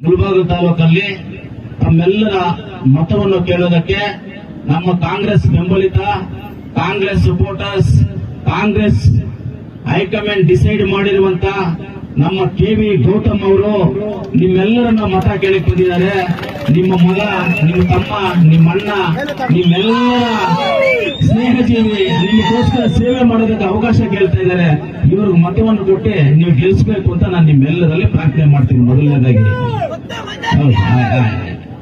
ಮುಳಬಾಗಿಲು ತಾಲೂಕಲ್ಲಿ ತಮ್ಮೆಲ್ಲರ ಮತವನ್ನು ಕೇಳೋದಕ್ಕೆ ನಮ್ಮ ಕಾಂಗ್ರೆಸ್ ಬೆಂಬಲಿತ Congress supporters Congress high command decide ಮಾಡಿರುವಂತ ನಮ್ಮ ಕೆ ವಿ ಗೌತಮ್ ಅವರು ನಿಮ್ಮೆಲ್ಲರನ್ನ ಮತ ಕೇಳಕ್ ಬಂದಿದ್ದಾರೆ. ನಿಮ್ಮ ಮಗ, ನಿಮ್ಮ ತಮ್ಮ, ನಿಮ್ಮ ಅಣ್ಣ, ನಿಮ್ಮೆಲ್ಲರ ಸ್ನೇಹಜೀವಿ, ನಿಮಗೋಸ್ಕರ ಸೇವೆ ಮಾಡೋದಕ್ಕೆ ಅವಕಾಶ ಕೇಳ್ತಾ ಇದ್ದಾರೆ. ಇವರು ಮತವನ್ನು ಕೊಟ್ಟು ನೀವು ಗೆಲ್ಸ್ಬೇಕು ಅಂತ ನಾನು ನಿಮ್ಮೆಲ್ಲರಲ್ಲಿ ಪ್ರಾರ್ಥನೆ ಮಾಡ್ತೀನಿ ಮೊದಲನೇದಾಗಿ.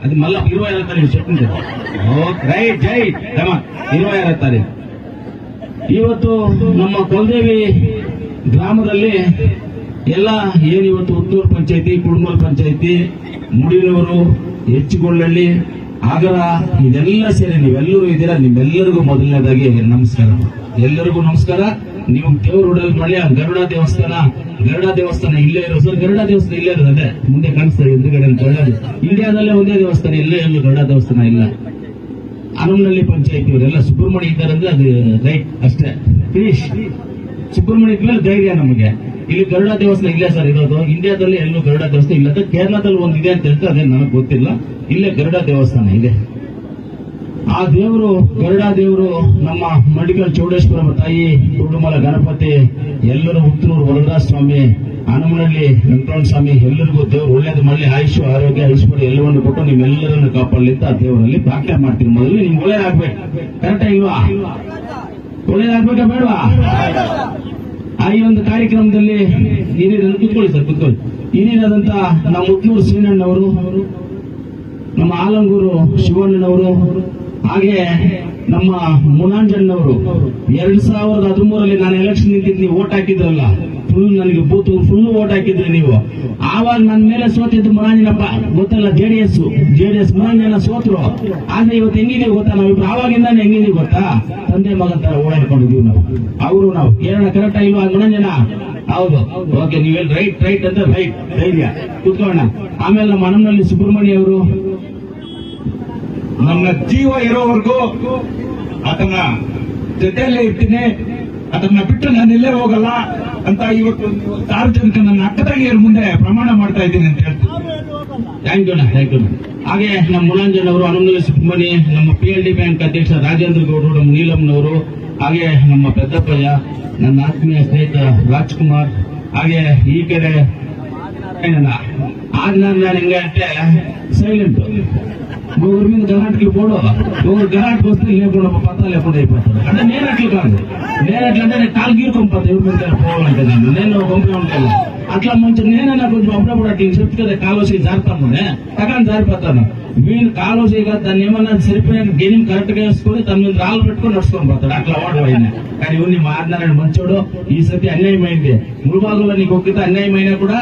ಅದು ಮಲ್ಲ, ಇರುವ ಎರಡು ತಾರೀಕು? ಸೆಕೆಂಡ್ ರೈಟ್, ಜೈ, ರಮ. ಇರುವ ಎರಡು ತಾರೀಕು? ಇವತ್ತು ನಮ್ಮ ಕುಲದೇವಿ ಗ್ರಾಮದಲ್ಲಿ ಎಲ್ಲ ಏನು ಇವತ್ತು ಉತ್ತೂರು ಪಂಚಾಯತಿ, ಕುಡ್ಮಲ್ ಪಂಚಾಯತಿ ಮುಡಿನೂರು ಹೆಚ್ಚುಗೊಳ್ಳಲ್ಲಿ ಆಗರ ಇದೆಲ್ಲ ಸೇರಿ ನೀವೆಲ್ಲರೂ ಇದ್ದೀರಾ? ನಿಮ್ಮೆಲ್ಲರಿಗೂ ಮೊದಲನೇದಾಗಿ ನಮಸ್ಕಾರ. ಎಲ್ಲರಿಗೂ ನಮಸ್ಕಾರ. ನೀವು ದೇವ್ರ ರೋಡಲ್ಲಿ ಮಳೆಯ ಗರುಡ ದೇವಸ್ಥಾನ ಗರುಡ ದೇವಸ್ಥಾನ ಇಲ್ಲೇ ಇರೋ ಸರ್, ಗರುಡ ದೇವಸ್ಥಾನ ಇಲ್ಲೇ ಇರೋದು ಮುಂದೆ ಕಾಣಿಸ್ತದೆ ಎದುರುಗಡೆ ಒಳ್ಳೇದು ಇಂಡಿಯಾದಲ್ಲೇ ಒಂದೇ ದೇವಸ್ಥಾನ, ಇಲ್ಲೇ ಎಲ್ಲೂ ಗರುಡ ದೇವಸ್ಥಾನ ಇಲ್ಲ. ಅರಮನಹಳ್ಳಿ ಪಂಚಾಯತಿ ಇವರೆಲ್ಲ ಸುಬ್ರಹ್ಮಣ್ಯ ಇದ್ದಾರೆ ಅಂದ್ರೆ ಅದು ರೈಟ್ ಅಷ್ಟೇ. ಫಿನಿಶ್ ಸುಬ್ರಹ್ಮಣ್ಯ ಮೇಲೆ ಧೈರ್ಯ ನಮಗೆ. ಇಲ್ಲಿ ಗರುಡ ದೇವಸ್ಥಾನ ಇಲ್ಲೇ ಸರ್ ಇರೋದು. ಇಂಡಿಯಾದಲ್ಲಿ ಎಲ್ಲೂ ಗರುಡ ದೇವಸ್ಥಾನ ಇಲ್ಲ. ಕೇರಳದಲ್ಲಿ ಕೇರಳದಲ್ಲಿ ಇದೆ ಅಂತ ಹೇಳ್ತಾರೆ ಅದೇ ನನಗೆ ಗೊತ್ತಿಲ್ಲ. ಇಲ್ಲೇ ಗರುಡ ದೇವಸ್ಥಾನ ಇದೆ. ಆ ದೇವರು, ಗರುಡ ದೇವರು ನಮ್ಮ ಮಡಿಕಲ್ ಚೌಡೇಶ್ವರ ತಾಯಿ ಕುರುಡುಮಲ ಗಣಪತಿ, ಎಲ್ಲರೂ ಉತ್ತನೂರು ವರದರಾಜ ಸ್ವಾಮಿ ಹನುಮನಹಳ್ಳಿ ವೆಂಕಟರಮಣ ಸ್ವಾಮಿ, ಎಲ್ಲರಿಗೂ ದೇವರು ಒಳ್ಳೇದು ಮಾಡಲಿ. ಆಯುಷು, ಆರೋಗ್ಯ ಐಶ್ವರ್ಯ ಎಲ್ಲವನ್ನು ಕೊಟ್ಟು ನಿಮ್ಮೆಲ್ಲರನ್ನು ಕಾಪಾಡಲಿ ಆ ದೇವರಲ್ಲಿ ಪ್ರಾರ್ಥನೆ ಮಾಡ್ತೀನಿ. ಮೊದಲು ನಿಮ್ಗೆ ಒಳ್ಳೇದಾಗ್ಬೇಕು. ಕರೆಕ್ಟ್ ಇಲ್ವಾ? ಒಳ್ಳೇದಾಗ್ಬೇಕಾ ಬೇಡವಾ? ಆ ಈ ಒಂದು ಕಾರ್ಯಕ್ರಮದಲ್ಲಿ ಹಿರಿಯರನ್ನು ಕುತ್ಕೊಳ್ಳಿ ಸರ್, ಕುತ್ಕೊಳ್ಳಿ. ಹಿರಿಯರಾದಂತ ನಮ್ಮ ಮುತ್ನೂರು ಶ್ರೀನಣ್ಣವರು ನಮ್ಮ ಆಲಂಗೂರು ಶಿವಣ್ಣನವರು, ಹಾಗೆ ನಮ್ಮ ಮುನಾಂಜಣ್ಣವರು. ಎರಡ್ ಸಾವಿರದ ಹದಿಮೂರಲ್ಲಿ ನಾನು ಎಲೆಕ್ಷನ್ ನಿಂತಿದ್ದು ನೀವು ಓಟ್ ಹಾಕಿದ್ರಲ್ಲ. ಫುಲ್ ನನಗೆ ಬೂತ್ ಫುಲ್ ಓಟ್ ಹಾಕಿದ್ರಿ ನೀವು. ಆವಾಗ ನನ್ನ ಮೇಲೆ ಸೋತಿದ್ದು ಮುನಾಂಜನಪ್ಪ ಗೊತ್ತಲ್ಲ ಜೆಡಿಎಸ್ ಜೆಡಿಎಸ್ ಮುನಾಂಜನ ಸೋತ್ರು. ಆದ್ರೆ ಇವತ್ತು ಹೆಂಗಿದೀವಿ ಗೊತ್ತಾ? ನಾವಿಬ್ರು ಆವಾಗಿಂದ ಹೆಂಗಿದೀವಿ ಗೊತ್ತಾ? ತಂದೆ ಮಗನ ತರ ಓಡಾಡ್ಕೊಂಡಿದೀವಿ ನಾವು. ಅವರು ನಾವು. ಏನೋ ಕರೆಕ್ಟ್ ಇಲ್ವಾ ಮುನಾಂಜನ ಹೌದು. ಓಕೆ, ನೀವೇನು ರೈಟ್ ರೈಟ್ ಅಂತ ರೈಟ್ ಧೈರ್ಯ. ಕೂತ್ಕೋಣ ಆಮೇಲೆ ನಮ್ಮ ಹನುಮನಲ್ಲಿ ಸುಬ್ರಹ್ಮಣ್ಯ ಅವರು. ನಮ್ಮ ಜೀವ ಇರೋವರೆಗೂ ಆತನ ಜೊತೆಯಲ್ಲೇ ಇರ್ತೀನಿ. ಅದನ್ನ ಬಿಟ್ಟರೆ ನಾನು ಇಲ್ಲೇ ಹೋಗಲ್ಲ ಅಂತ ಇವತ್ತು ಸಾರ್ವಜನಿಕ ನನ್ನ ಅಕ್ಕತಂಗಿಯರ ಮುಂದೆ ಪ್ರಮಾಣ ಮಾಡ್ತಾ ಇದ್ದೀನಿ ಅಂತ ಹೇಳ್ತೀನಿ. ಥ್ಯಾಂಕ್ ಯು ಥ್ಯಾಂಕ್ ಯು ಹಾಗೆ ನಮ್ಮ ಮುಲಾಂಜನ್ ಅವರು ಅನುಮೋದನೆ ಸಿಬ್ಬಂದಿ, ನಮ್ಮ ಪಿ ಎಲ್ ಡಿ ಬ್ಯಾಂಕ್ ಅಧ್ಯಕ್ಷ ರಾಜೇಂದ್ರ ಗೌಡರು, ನಮ್ಮ ನೀಲಮ್ನವರು ಹಾಗೆ ನಮ್ಮ ಪೆದ್ದಪ್ಪಯ್ಯ, ನನ್ನ ಆತ್ಮೀಯ ಸ್ನೇಹಿತ ರಾಜ್ಕುಮಾರ್, ಹಾಗೆ ಈ ಕಡೆ ಆಗ ನಾನು ಹೆಂಗೆ ಸೈಲೆಂಟ್ ఒకరి మీద గలాట్కి పోడు. ఒకరు గలాట్కి వస్తే లేకుండా పత్తా లేకుండా అయిపోతాడు అంటే నేను అట్లా కాదు. నేను అట్లా అంటే నేను కాలు గీరుకొని ఎవరి మీద పోవాలంటే నేను నేను పంపి ఉంటాను. అట్లా మంచి నేనైనా కొంచెం అప్పుడప్పుడు అట్లా చెప్తు కదా కాలువసి జారుతాము తగ్గని జారిపోతాను. వీళ్ళు కాలువసిగా దాన్ని ఏమన్నా సరిపోయిన గెలిం కరెక్ట్గా వేసుకొని తన మీద రాళ్ళు పెట్టుకొని నడుచుకొని పోతాడు. అట్లా వాడు ఆయన కానీ ఇవన్నీ మారినారాయణ మంచోడు. ఈ సతి అన్యాయమైంది. ముడిబాగులో నీకు ఒక్కతే అన్యాయమైనా కూడా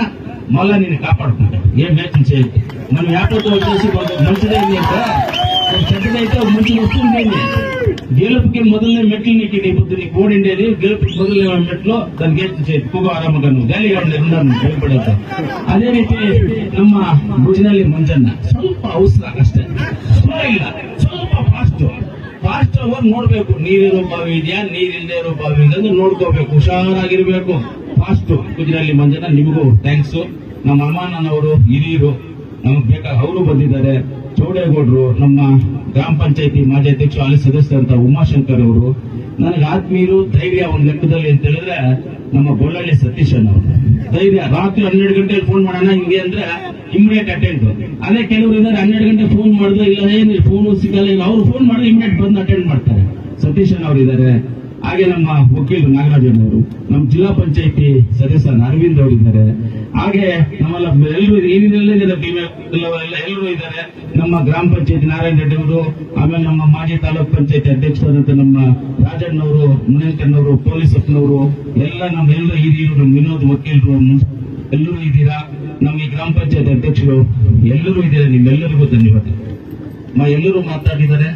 మళ్ళా నేను కాపాడుకుంటా ఏం వేచన చేయదు మనం యాపతో వచ్చేసి ఒక మంచిదైంది అంటే ఒక చెడ్డదైతే ఒక మంచి వస్తుంది గెలుపుకి మొదలనే మెట్లు నీకు నీ బుద్ధి నీకు ఓడిండేది గెలుపుకి మొదలైన మెట్లు దానికి వేచన చేయదు ఎక్కువగా ఆరామగా నువ్వు గాలిగా ఉండేది భయపడేది ಅದೇ ರೀತಿ ನಮ್ಮ ಭುಜನಲ್ಲಿ ಮಂಜನ್ನ ಸ್ವಲ್ಪ ಅವಸರ ಅಷ್ಟೇ ಸ್ಲೋ ಇಲ್ಲ ಸ್ವಲ್ಪ ಫಾಸ್ಟ್ ಫಾಸ್ಟ್ ಹೋಗಿ ನೋಡ್ಬೇಕು ನೀರಿರೋ ಬಾವಿ ಇದೆಯಾ ನೀರಿಲ್ಲದೆ ಇರೋ ಬಾವಿ ಇದೆ ಅಂದ್ರೆ ನೋಡ್ಕೋಬೇಕು ಹುಷಾರಾಗಿರ್ಬೇಕು ಫಾಸ್ಟ್ ಭುಜನಲ್ಲಿ ಮಂಜನ್ನ ನಿಮಗೂ ಥ್ಯಾಂಕ್ಸ್ ನಮ್ಮ ಅಮ್ಮನವರು ಹಿರಿಯರು, ನಮಗೆ ಬೇಕಾದ ಅವರು ಬಂದಿದ್ದಾರೆ. ಚೌಡೇಗೌಡರು, ನಮ್ಮ ಗ್ರಾಮ ಪಂಚಾಯತಿ ಮಾಜಿ ಅಧ್ಯಕ್ಷ ಅಲ್ಲಿ ಸದಸ್ಯರಂತ ಉಮಾಶಂಕರ್ ಅವರು. ನನಗೆ ಆತ್ಮೀಯರು, ಧೈರ್ಯ ಒಂದು ಲೆಕ್ಕದಲ್ಲಿ ಅಂತ ಹೇಳಿದ್ರೆ ನಮ್ಮ ಗೊಳ್ಳಳ್ಳಿ ಸತೀಶ್ ಅವರು. ಧೈರ್ಯ, ರಾತ್ರಿ ಹನ್ನೆರಡು ಗಂಟೆಗೆ ಫೋನ್ ಮಾಡೋಣ ಹಿಂಗೆ ಅಂದ್ರೆ ಇಮಿಡಿಯೇಟ್ ಅಟೆಂಡ್ ಅದೇ ಕೆಲವರು ಇದ್ದಾರೆ, ಹನ್ನೆರಡು ಗಂಟೆ ಫೋನ್ ಮಾಡಿದ್ರೆ ಇಲ್ಲ ಏನು ಫೋನ್ ಸಿಗಲ್ಲ. ಇಲ್ಲ ಅವ್ರು ಫೋನ್ ಮಾಡಿದ್ರೆ ಇಮಿಡಿಯೇಟ್ ಬಂದು ಅಟೆಂಡ್ ಮಾಡ್ತಾರೆ. ಸತೀಶ್ ಅವರು ಇದ್ದಾರೆ. ಹಾಗೆ ನಮ್ಮ ವಕೀಲರು ನಾಗರಾಜನವರು, ನಮ್ಮ ಜಿಲ್ಲಾ ಪಂಚಾಯಿತಿ ಸದಸ್ಯ ಅರವಿಂದ್ ಅವರು ಇದ್ದಾರೆ ಹಾಗೆ ನಮ್ಮಲ್ಲ ಎಲ್ಲರೂ ಎಲ್ಲರೂ ಇದ್ದಾರೆ. ನಮ್ಮ ಗ್ರಾಮ ಪಂಚಾಯತಿ ನಾರಾಯಣ ರೆಡ್ಡಿ ಅವರು, ಆಮೇಲೆ ನಮ್ಮ ಮಾಜಿ ತಾಲೂಕ್ ಪಂಚಾಯತಿ ಅಧ್ಯಕ್ಷರಾದಂತ ನಮ್ಮ ರಾಜಣ್ಣವರು ಮುನೇಕಣ್ಣವರು ಪೊಲೀಸಪ್ಪನವರು ಎಲ್ಲ ನಮ್ಮ ಎಲ್ಲರೂ ಹಿರಿಯರು, ನಮ್ಮ ವಿನೋದ್ ವಕೀಲರು ಎಲ್ಲರೂ ಇದ್ದೀರಾ? ನಮ್ಮ ಈ ಗ್ರಾಮ ಪಂಚಾಯತ್ ಅಧ್ಯಕ್ಷರು ಎಲ್ಲರೂ ಇದ್ದೀರಾ? ನಿಮ್ಮೆಲ್ಲರಿಗೂ ಧನ್ಯವಾದ. ಎಲ್ಲರೂ ಮಾತಾಡಿದ್ದಾರೆ.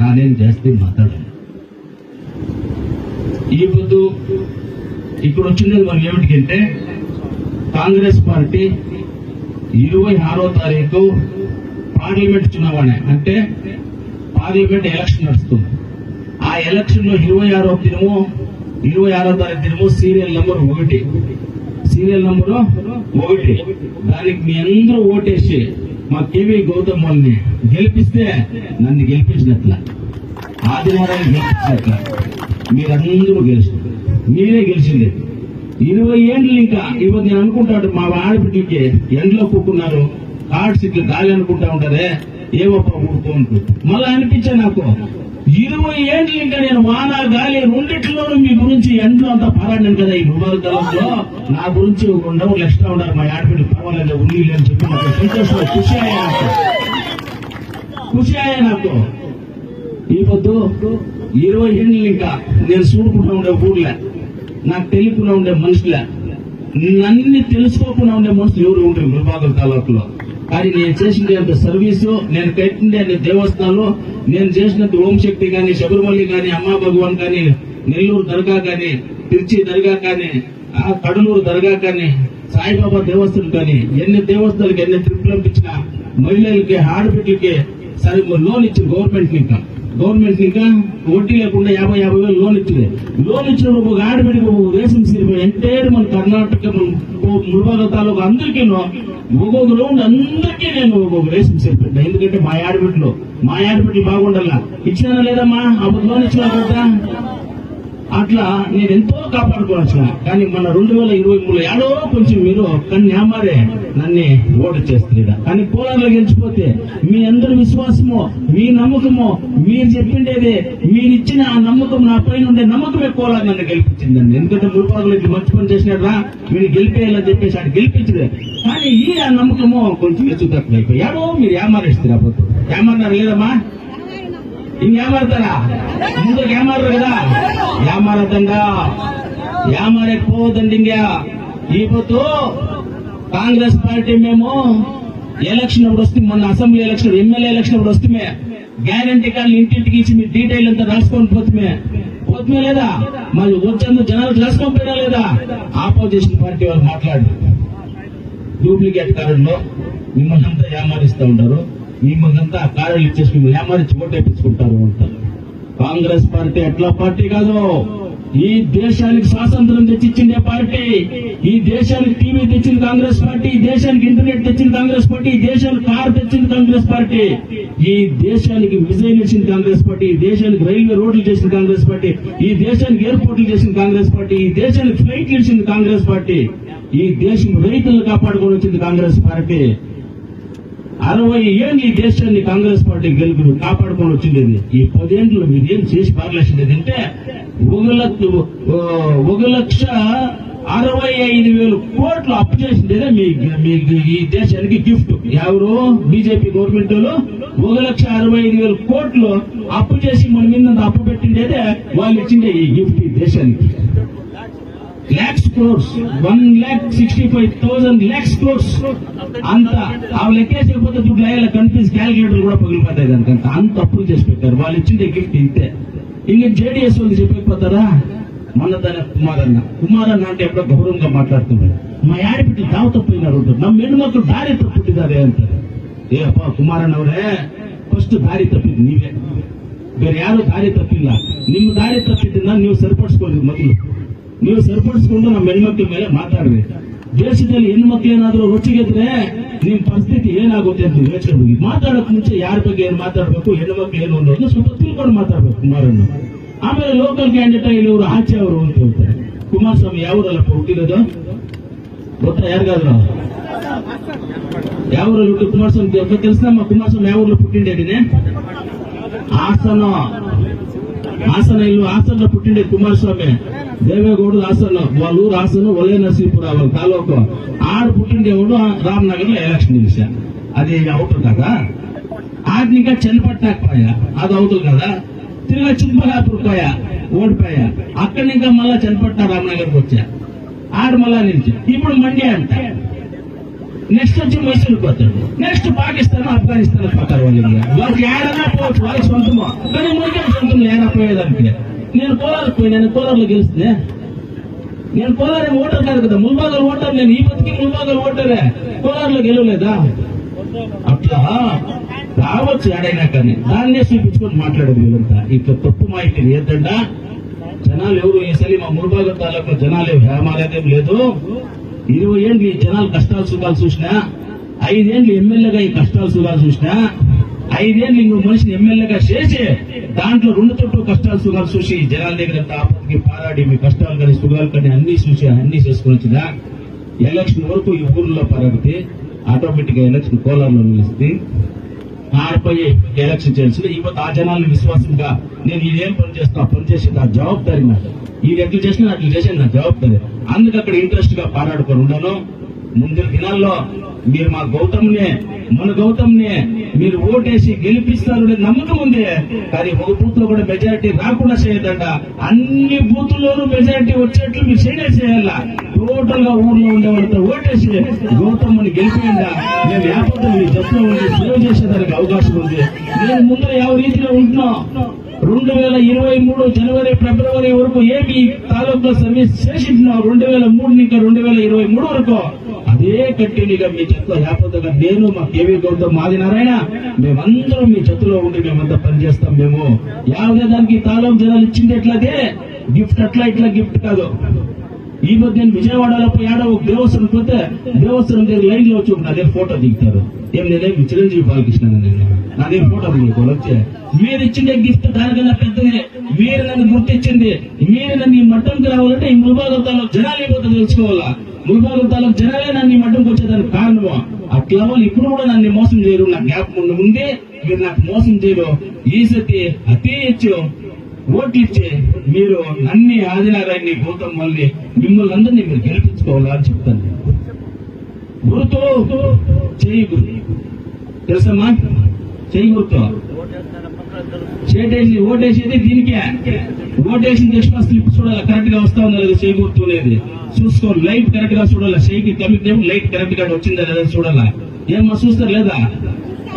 ನಾನೇನು ಜಾಸ್ತಿ ಮಾತಾಡೋಣ ఈ పొద్దు ఇక్కడ వచ్చింది మనం ఏమిటికంటే కాంగ్రెస్ పార్టీ ఇరవై ఆరో తారీఖు పార్లమెంట్ చునావణೆ అంటే పార్లమెంట్ ఎలక్షన్ నడుస్తుంది. ఆ ఎలక్షన్లో ఇరవై ఆరో దినము ఇరవై ఆరో తారీఖు దినము సీరియల్ నెంబర్ ఒకటి. సీరియల్ నెంబర్ ఒకటి. దానికి మీ అందరూ ఓటేసి మా కేవీ గౌతమ్ వాళ్ళని గెలిపిస్తే నన్ను గెలిపించినట్ల. ఆదివారాన్ని గెలిపించినట్ల. మీరందరూ గెలిచారు. మీరే గెలిచింది. ఇరవై ఏండ్లు ఇంకా ఇవ్వదు నేను అనుకుంటాడు మా ఆడబిడ్డలకి ఎండలో కూకున్నారు కార్డ్స్ ఇట్లా గాలి అనుకుంటా ఉంటారే ఏవప్ప ఊరుకో అంటూ. మళ్ళీ అనిపించే నాకు ఇరవై ఏండ్లు ఇంకా నేను వాన గాలి రెండిట్లోనూ మీ గురించి ఎండలో అంతా పారాడాను కదా ఈ మొబైల్ నా గురించి ఒక రెండు రోజులు ఎక్స్ట్రా ఉన్నారు మా ఆడబిడ్డ పర్వాలేదు ఉంది అని చెప్పి నాకు సంతోషం ఖుషి అయ్యా నాకు. ఖుషి అయ్యా నాకు. ఈ పొద్దు ఇరవై ఏళ్ళు ఇంకా నేను చూడకుండా ఉండే ఊర్లే నాకు తెలియకుండా ఉండే మనుషులే నన్ను తెలుసుకోకుండా ఉండే మనుషులు ఎవరు ఉంటారు గురుబాగల్ తాలూకులో. కానీ నేను చేసిన అంత సర్వీసు నేను కట్టిండే అన్ని దేవస్థానాలు నేను చేసినంత ఓంశక్తి కానీ శబరిమల్లి కానీ అమ్మా భగవాన్ కానీ నెల్లూరు దర్గా కానీ తిరుచి దర్గా కానీ ఆ కడలూరు దర్గా కానీ సాయిబాబా దేవస్థానం కానీ ఎన్ని దేవస్థానాలకి ఎన్ని ట్రిప్లు పంపించిన మహిళలకి ఆడబిడ్డలకి సరే లోన్ ఇచ్చిన గవర్నమెంట్ ఇంకా. గవర్నమెంట్ ఇంకా వడ్డీ లేకుండా యాభై యాభై వేలు లోన్ ఇచ్చింది. లోన్ ఇచ్చిన ఒక ఆడబిడ్డకి ఒక రేషన్ సీరియల్ ఎంటైర్ మన కర్ణాటక మన ముడిభాగ తాలూకు అందరికీ ఒక్కొక్క లోన్ అందరికీ నేను ఒక్కొక్క రేషన్ సీరియల్ ఎందుకంటే మా ఆడబిడ్డలు మా ఆడబిడ్డలు బాగుండాలా. ఇచ్చినా లేదమ్మా అప్పుడు లోన్ ఇచ్చినా కదా. అట్లా నేను ఎంతో కాపాడుకోవాల్సిన. కానీ మన రెండు వేల ఇరవై మూడు ఏడో కొంచెం మీరు కన్ను ఏమారే నన్ను ఓటు చేస్తుంది కానీ పోలార్లో గెలిచిపోతే మీ అందరి విశ్వాసము మీ నమ్మకము మీరు చెప్పిండేది మీరు ఇచ్చిన ఆ నమ్మకం నా పైన ఉండే నమ్మకమే కోలార్ నన్ను గెలిపించిందండి. ఎందుకంటే మురిపాకులకి మంచి పని చేసినారా మీరు గెలిపేయాలని చెప్పేసి ఆయన గెలిపించలేదు కానీ ఈ ఆ నమ్మకము కొంచెం ఎత్తు తక్కువ అయిపోయి ఏడో మీరు ఏమారేస్తారు అప్పుడు ఏమన్నారు లేదమ్మా? ಹಿಂಗ್ ಯಾಮಾರ್ತಾರ ಮುಂದಕ್ಕೆ ಯಾಮಾರ್ರು కదా ಯಾಮಾರದಂಡ యామారక్ పోవద్దండి ఇంకా ఇప్పుడు కాంగ్రెస్ పార్టీ మేము ఎలక్షన్ అప్పుడు వస్తే మొన్న అసెంబ్లీ ఎలక్షన్ ఎమ్మెల్యే ఎలక్షన్ అప్పుడు వస్తే గ్యారంటీ కార్డులు ఇంటింటికి ఇచ్చి మీ డీటెయిల్ అంతా రాసుకొని పోతుమే పోతుమే లేదా మరి వచ్చేందుకు జనాలకు రాసుకొని పోయినా లేదా ఆపోజిషన్ పార్టీ వాళ్ళు మాట్లాడు డూప్లికేట్ కార్డులో మిమ్మల్ని అంతా ఏమారిస్తూ ఉంటారు మిమ్మల్ని అంతా ఇచ్చేసి మిమ్మల్ని ఏమారించి ఓటేపించుకుంటారు అంటారు. కాంగ్రెస్ పార్టీ ఎట్లా పార్టీ కాదు. ఈ దేశానికి స్వాతంత్రం తెచ్చిచ్చిండే పార్టీ. ఈ దేశానికి టీవీ తెచ్చింది కాంగ్రెస్ పార్టీ. ఈ దేశానికి ఇంటర్నెట్ తెచ్చింది కాంగ్రెస్ పార్టీ. ఈ దేశానికి కార్ తెచ్చింది కాంగ్రెస్ పార్టీ. ఈ దేశానికి విజయం ఇచ్చింది కాంగ్రెస్ పార్టీ. ఈ దేశానికి రైల్వే రోడ్లు చేసింది కాంగ్రెస్ పార్టీ. ఈ దేశానికి ఎయిర్పోర్ట్లు చేసింది కాంగ్రెస్ పార్టీ. ఈ దేశానికి ఫ్లైట్లు ఇచ్చింది కాంగ్రెస్ పార్టీ. ఈ దేశం రైతులను కాపాడుకొని వచ్చింది కాంగ్రెస్ పార్టీ. అరవై ఏళ్ళు ఈ దేశాన్ని కాంగ్రెస్ పార్టీ గెలుపు కాపాడుకొని వచ్చింది ఈ పదేంట్లో మీరు ఏం చేసి పారలేసింది? అంటే ఒక లక్ష ఒక లక్ష అరవై ఐదు వేలు కోట్లు అప్పు చేసిందేదే మీ మీకు ఈ దేశానికి గిఫ్ట్. ఎవరు? బీజేపీ గవర్నమెంట్ వాళ్ళు. ఒక లక్ష అరవై ఐదు వేల కోట్లు అప్పు చేసి మన మీద అప్పు పెట్టిండేదే వాళ్ళు ఇచ్చిండే ఈ గిఫ్ట్ ఈ దేశానికి. lakhs crores one lakh sixty five thousand lakhs crores అంత ఆ లెక్కేసేపోతే దుడ్డు అయ్యేలా కనిపిస్తే క్యాలిక్యులేటర్ కూడా పగిలిపోతాయి దానికంత అంత అప్పులు చేసి పెట్టారు వాళ్ళు ఇచ్చిండే గిఫ్ట్ ఇంతే ఇంకా జేడీఎస్ వాళ్ళు చెప్పకపోతారా మొన్న దాని కుమారన్న కుమారన్న అంటే ఎప్పుడో గౌరవంగా మాట్లాడుతున్నాడు మా ఆడపిట్టి దావ తప్పినారు ನಮ್ಮ ಹೆಣ್ಮಕ್ಳು ದಾರಿ ತಪ್ಪಿಟ್ಟಿದ್ದಾರೆ ಅಂತಾರೆ ಏ ಅಪ್ಪ ಕುಮಾರಣ್ಣ ಅವರೇ ಫಸ್ಟ್ ದಾರಿ ತಪ್ಪಿದ್ದು ನೀವೇ ಬೇರೆ ಯಾರು ದಾರಿ ತಪ್ಪಿಲ್ಲ ನಿಮ್ಮ ದಾರಿ ತಪ್ಪಿದ್ದನ್ನ ನೀವು ಸರಿಪಡಿಸ್ಕೊಳ್ಳಿ ಮೊದಲು ನೀವು ಸರಿಪಡಿಸಿಕೊಂಡು ನಮ್ಮ ಹೆಣ್ಮಕ್ಳ ಮೇಲೆ ಮಾತಾಡಬೇಕು. ದೇಶದಲ್ಲಿ ಹೆಣ್ಮಕ್ಳು ಏನಾದರೂ ರೊಚ್ಚಿಗೆದ್ರೆ ನಿಮ್ಮ ಪರಿಸ್ಥಿತಿ ಏನಾಗುತ್ತೆ ಅಂತ ಯೋಚನೆ ಹೋಗಿ ಮಾತಾಡೋಕೆ ಮುಂಚೆ ಯಾರ ಬಗ್ಗೆ ಏನು ಮಾತಾಡಬೇಕು, ಹೆಣ್ಮಕ್ಳು ಏನು ಅನ್ನೋದು ಸ್ವಲ್ಪ ತಿಳ್ಕೊಂಡು ಮಾತಾಡಬೇಕು ಕುಮಾರಣ್ಣ. ಆಮೇಲೆ ಲೋಕಲ್ ಕ್ಯಾಂಡಿಡೇಟ್ ಆಗಿ ಇವರು ಆಚೆ ಅವರು ಅಂತ ಹೇಳ್ತಾರೆ. ಕುಮಾರಸ್ವಾಮಿ ಯಾವೂರಲ್ಲಪ್ಪ ಹುಟ್ಟಿರೋದು? ಗೊತ್ತಾ ಯಾರಿಗಾದ್ರು? ಯಾವೂರಲ್ಲಿ ಹುಟ್ಟು ಕುಮಾರಸ್ವಾಮಿ ಕೆಲಸ ನಮ್ಮ ಕುಮಾರಸ್ವಾಮಿ ಯಾವೂರಲ್ಲಿ ಪುಟ್ಟಿಂಡೇಡಿನೇ ಹಾಸನ. ಹಾಸನ ಇಲ್ವಾ? ಹಾಸನ ಪುಟ್ಟಿಂಡೆ ಕುಮಾರಸ್ವಾಮಿ. దేవేగౌడు హాసన్ వాళ్ళ ఊరు హాసన్ ఒలే నరసీపుర వాళ్ళ తాలూకు ఆడ పుట్టిండేవాడు రామ్నగర్లో ఎలక్షన్ నిలిచా అది అవుతుంది కదా ఆడిని ఇంకా చనిపట్టాకపోయా. అది అవుతుంది కదా? తిరిగి చిన్నపల్లాపూర్ పోయా ఓడిపోయా. అక్కడి ఇంకా మళ్ళా చనిపట్ట రామ్నగర్కి వచ్చా. ఆడ మళ్ళా నిలిచా. ఇప్పుడు మండ్య అంట. నెక్స్ట్ వచ్చి మైసూరుకి పోతాడు. నెక్స్ట్ పాకిస్తాన్ ఆఫ్ఘనిస్తాన్ పోతారు వాళ్ళు వాళ్ళకి ఏడన్నా పోవచ్చు వాళ్ళకి సొంతమో? కానీ మురికే సొంతం లేనపోయేదానికి నేను కోలారు నేను కోలారులో గెలిస్తే నేను కోలారు ఓటర్ కాదు కదా ముల్బాగల్ ఓటర్ నేను ఈ బతికి ముల్బాగల్ ఓటరే. కోలారులో గెలవలేదా? అట్లా? రావచ్చు ఏడైనా కానీ. దాన్నే చూపించుకొని మాట్లాడేది వీళ్ళంతా. ఇక తప్పు మాహితి ఏంటంటే జనాలు ఎవరు ఈసారి మా ముల్బాగల్ తాలూకు జనాలు హేమాలేదేం లేదు. ఇరవై ఏండ్లు ఈ జనాలు కష్టాలు సుఖాలు చూసినా ఐదేండ్లు ఎమ్మెల్యేగా ఈ కష్టాలు సుఖాలు చూసినా ఐదేళ్ళు ఇంకో మనిషిని ఎమ్మెల్యేగా చేసి దాంట్లో రెండు చుట్టూ కష్టాలు సుఖాలు చూసి జనాల దగ్గర ఆపత్తికి పారాడి మీ కష్టాలు కానీ సుఖాలు కానీ అన్ని చూసి అన్ని చేసుకుని వచ్చినా ఎలక్షన్ వరకు ఈ ఊర్లో పరాడితే ఆటోమేటిక్గా ఎలక్షన్ కోలార్లో నిలిస్తే ఆడపై ఎలక్షన్ చేయాల్సింది ఇవ్వత ఆ జనాలను విశ్వాసంగా నేను ఇదేం పని చేస్తున్నా ఆ పని చేసి నా జవాబుదారి నాకు. ఇది ఎట్లా చేసినా అట్లా చేసేది నా జవాబుదారి. అందుకు అక్కడ ఇంట్రెస్ట్గా పారాడుకొని ఉండను. ముందు దినాల్లో మీరు మా గౌతమ్నే మన గౌతమ్నే మీరు ఓటేసి గెలిపిస్తారనే నమ్మకం ఉంది. కానీ ఒక బూత్లో కూడా మెజారిటీ రాకుండా చేయదంట అన్ని బూతుల్లోనూ మెజారిటీ వచ్చేట్లు మీరు చేయలే చేయాల? టోటల్గా ఊర్లో ఉండే వాళ్ళతో ఓటేసి గౌతమ్ని గెలిపిందా మేము వ్యాపారం మీ జట్లో ఉండి సేవ చేసేదానికి అవకాశం ఉంది. నేను ముందర ಯಾವ రీతిలో ఉంటున్నాం. రెండు వేల ఇరవై మూడు జనవరి ఫిబ్రవరి వరకు ఏమి తాలూకా సర్వీస్ చేసినా రెండు వేల మూడు ఇంకా రెండు వేల ఇరవై మూడు వరకు అదే కంటిన్యూగా మీ చెత్త లేకపోతే నేను మా కేవీ గౌతమ్ మాది నారాయణ. మేమందరం మీ చెత్తలో ఉండి మేమంతా పనిచేస్తాం మేము. యావదే దానికి తాలూకు జనాలు ఇచ్చింది ఎట్లాగే? గిఫ్ట్ అట్లా ఇట్లా గిఫ్ట్ కాదు. ఈ మధ్య విజయవాడలో పోయి ఒక దేవస్థానం పోతే దేవస్థానం దగ్గర లైన్లో వచ్చి ఒక నా దగ్గర ఫోటో దిగుతారు. ఏం నేనేమి చిరంజీవి బాలకృష్ణ నేను నా దగ్గర ఫోటో దిగుతారు. వచ్చే మీరు ఇచ్చిండే గిఫ్ట్ దానికన్నా పెద్దదే. మీరు నన్ను గుర్తించింది. మీరు నన్ను ఈ మట్టంకి రావాలంటే ఈ ముల్బాగం తాలూకు జనాలు ఏమవుతుందో తెలుసుకోవాలా? ముల్బాగం తాలూకు జనాలే నన్ను ఈ మట్టంకి వచ్చేదానికి కారణము? అట్లా వాళ్ళు ఇప్పుడు కూడా నన్ను మోసం చేయరు. నా గ్యాప్ ముందు ముందే మీరు నాకు మోసం చేయరు. ఈ సతి అతి హెచ్చు ఓటిస్తే మీరు అన్ని ఆదినారాయణని గౌతమ్ మళ్ళీ మిమ్మల్ని అందరినీ మీరు గెలిపించుకోవాలా అని చెప్తాను. గురుతో చేయి గురు తెలుసమ్మా? చేయి గురుతో. చేటేసి ఓటేసేది దీనికే. ఓటేసిన ఎక్స్ట్రా స్లిప్ చూడాలి? కరెక్ట్గా వస్తా ఉందా లేదా చేయి చూసుకో లైట్ కరెక్ట్గా చూడాలి? చేయికి కమిటీ లైట్ కరెక్ట్గా వచ్చిందా లేదా చూడాలా? ఏమో చూస్తారు లేదా?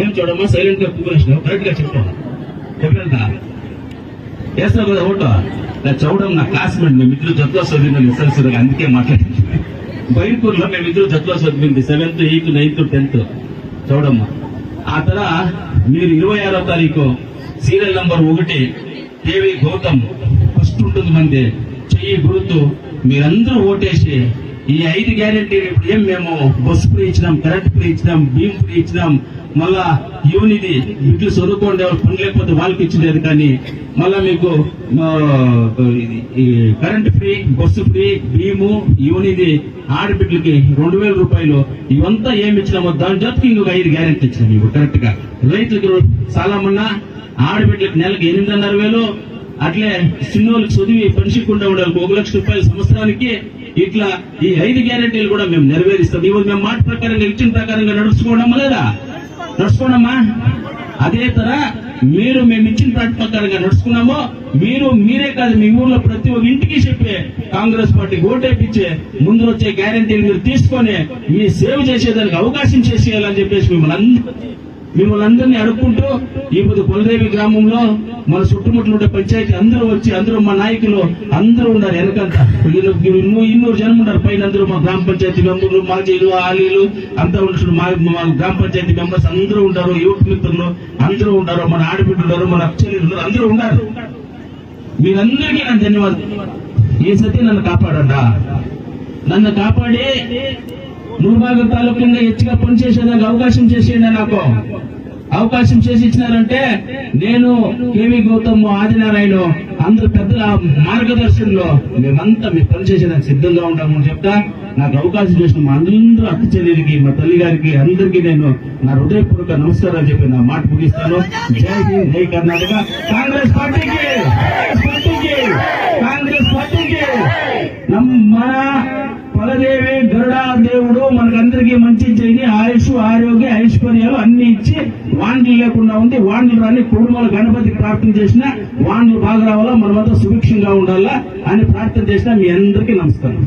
ఏం చూడమ్మా? సైలెంట్గా కూర్చున్నావు. కరెక్ట్గా చెప్తాను చెప్పేదా వేస్తావు కదా ఓటో నా చౌడం నా క్లాస్మేట్ మేము ఇద్దరు జట్లో చదివిన ఎస్ఎల్సీ అందుకే మాట్లాడింది. బైర్పూర్లో మేము ఇద్దరు జట్లో చదివింది seventh eighth ninth tenth Chowdamma. ఆ తర మీరు ఇరవై ఆరో తారీఖు సీరియల్ నంబర్ ఒకటి కేవీ గౌతమ్ ఫస్ట్ ఉంటుంది మంది. చెయ్యి గుర్తు మీరందరూ ఓటేసి ఈ ఐదు గ్యారెంటీలు ఇప్పుడు ఏం మేము బస్సు ఫ్రీ ఇచ్చినాం కరెంట్ ఫ్రీ ఇచ్చినాం భీమ్ ఫ్రీ ఇచ్చినాం మళ్ళా యూనిది ఇట్లు చదువుకోండి ఎవరు పని లేకపోతే వాళ్ళకి ఇచ్చిండేది కానీ మళ్ళా మీకు కరెంట్ ఫ్రీ బస్సు ఫ్రీ బీము యూనిది ఆడబిడ్డలకి రెండు వేల రూపాయలు ఇవంతా ఏమి ఇచ్చినామో దాని జతకి ఇంకొక ఐదు గ్యారెంటీ ఇచ్చినాం మీకు కరెక్ట్గా. రైతులకి చాలా మొన్న ఆడబిడ్లకి నెలకి ఎనిమిదిన్నర వేలు అట్లే చిన్నోళ్ళకి చదివి పెన్షన్కుండా ఉండాలి ఒక లక్ష రూపాయలు సంవత్సరానికి ఇట్లా ఈ ఐదు గ్యారెంటీలు కూడా మేము నెరవేరుస్తాం. ఇవాళ మేము మాట ప్రకారంగా ఇచ్చిన ప్రకారంగా నడుచుకోవడం లేదా నడుచుకోవడమా? అదే తర మీరు మేము ఇచ్చిన మాట ప్రకారంగా నడుచుకున్నామో మీరు మీరే కాదు మీ ఊర్లో ప్రతి ఒక్క ఇంటికి చెప్పే కాంగ్రెస్ పార్టీ ఓటేపిచ్చే ముందు వచ్చే గ్యారంటీలు మీరు తీసుకొని మీ సేవ్ చేసేదానికి అవకాశం చేసేయాలని చెప్పేసి మిమ్మల్ని అందరూ మిమ్మల్ని అందరినీ అడుక్కుంటూ ఈ పొద్దు కొలదేవి గ్రామంలో మన చుట్టుముట్లు ఉండే పంచాయతీ అందరూ వచ్చి అందరూ మా నాయకులు అందరూ ఉన్నారు వెనకంతా. ఇన్నూరు జనం ఉన్నారు పైన అందరూ మా గ్రామ పంచాయతీ మెంబర్లు మాజీలు ఆలీలు అంతా ఉంటారు మా మా గ్రామ పంచాయతీ మెంబర్స్ అందరూ ఉంటారు యువత మిత్రులు అందరూ ఉంటారు మన ఆడబిడ్డలు ఉన్నారు మన అక్షలు ఉన్నారు అందరూ ఉన్నారు. మీరందరికీ నా ధన్యవాదాలు. ఈ సతి నన్ను కాపాడండా నన్ను కాపాడే ముల్బాగ తాలూకంగా హెచ్చుగా పనిచేసేదానికి అవకాశం చేసేయండి నాకు. అవకాశం చేసి ఇచ్చినారంటే నేను కేవి గౌతమ్ ఆదినారాయణ అందరు పెద్దల మార్గదర్శనంలో మేమంతా మీ పని చేసేదానికి సిద్ధంగా ఉంటామని చెప్తా. నాకు అవకాశం చేసిన మా అందరూ అక్క చెల్లెలికి మా తల్లి గారికి అందరికీ నేను నా హృదయపూర్వక నమస్కారాలు చెప్పి నా మాట ముగిస్తాను. జై హింద్ జై కర్ణాటక. కాంగ్రెస్ పార్టీకి. మనకందరికీ మంచి చేయని ఆయుష్ ఆరోగ్య ఐశ్వర్యాలు అన్ని ఇచ్చి వాండ్లు లేకుండా ఉండి వాండ్లు రాని కుటుంబాల గణపతికి ప్రార్థన చేసిన వాండ్లు బాగా రావాలా మనమంతా సుభిక్షంగా ఉండాలా అని ప్రార్థన చేసిన మీ అందరికీ నమస్కారం.